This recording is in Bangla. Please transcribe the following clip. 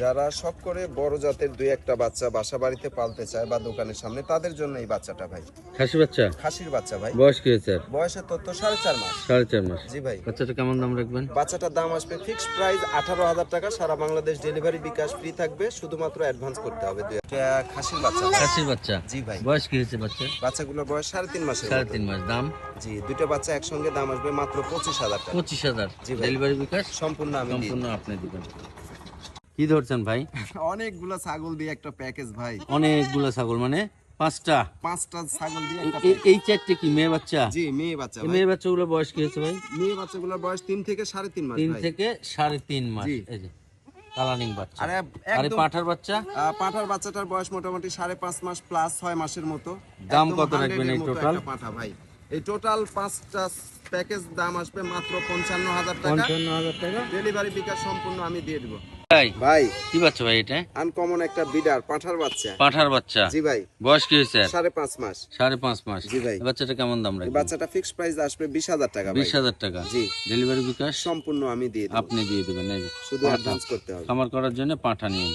যারা সব করে বড় জাতের দুই একটা বাচ্চা বাসা বাড়িতে পালতে চায় বা দোকানের সামনে তাদের জন্য এই বাচ্চাটা ভাই। খাসি বাচ্চা? খাসির বাচ্চা ভাই। বয়স কি হয়েছে বয়সের তথ্য সাড়ে চার মাস। সাড়ে চার মাস। জি ভাই। বাচ্চাটা কেমন দাম রাখবেন? বাচ্চাটার দাম আসবে ফিক্সড প্রাইস আঠারো হাজার টাকা। সারা বাংলাদেশ ডেলিভারি বিকাশ ফ্রি থাকবে। শুধুমাত্র অ্যাডভান্স করতে হবে দুই একটা খাসির বাচ্চা খাসির বাচ্চা? জি ভাই। বয়স কি হয়েছে বাচ্চা? বাচ্চাগুলোর বয়স সাড়ে তিন মাসের সাড়ে তিন মাস। দাম? জি দুটো বাচ্চা একসঙ্গে দাম আসবে মাত্র পঁচিশ হাজার টাকা। পঁচিশ হাজার। জি ডেলিভারি বিকাশ? সম্পূর্ণ আমি সম্পূর্ণ আপনি দিবেন। কি ধরছেন ভাই? অনেকগুলো ছাগল দিয়ে একটা প্যাকেজ ভাই। অনেকগুলো ছাগল মানে পাঁচটা? পাঁচটা ছাগল দিয়ে এই- একটা এই- এই চারটে কি মেয়ে বাচ্চা? জি মেয়ে বাচ্চা। মেয়ে বাচ্চাগুলো বয়স কি হয়েছে ভাই? মেয়ে বাচ্চাগুলোর বয়স তিন থেকে সাড়ে তিন মাস তিন থেকে সাড়ে তিন মাস। এই যে কালানিং বাচ্চা। আরে আরে পাঠার বাচ্চা? বাচ্চাটার বয়স মোটামুটি সাড়ে পাঁচ মাস প্লাস ছয় মাসের মতো। দাম কত 100 রাখবেন এই মতো total? ভাই। এই টোটাল পাঁচটা প্যাকেজ দাম আসবে মাত্র পঞ্চান্ন হাজার টাকা। পঞ্চান্ন হাজার টাকা? ডেলিভারি বিকাশ সম্পূর্ণ আমি দিয়ে দিব। ভাই ভাই। কি বাচ্চা ভাই এটা? আনকমন একটা বিডার পাঁঠার বাচ্চা। পাঁঠার বাচ্চা? জি ভাই। বয়স কি হয়েছে? সাড়ে পাঁচ মাস। সাড়ে পাঁচ মাস। জি ভাই। বাচ্চাটা কেমন দাম এই রাখবেন বাচ্চাটা ফিক্সড প্রাইস আসবে বিশ হাজার টাকা বিশ হাজার টাকা। জি। ডেলিভারি বিকাশ? সম্পূর্ণ আমি দিয়ে আপনি দিয়ে দেবেন। শুধু অ্যাডভান্স করতে হবে। আমার করার জন্য পাঠা নিয়ে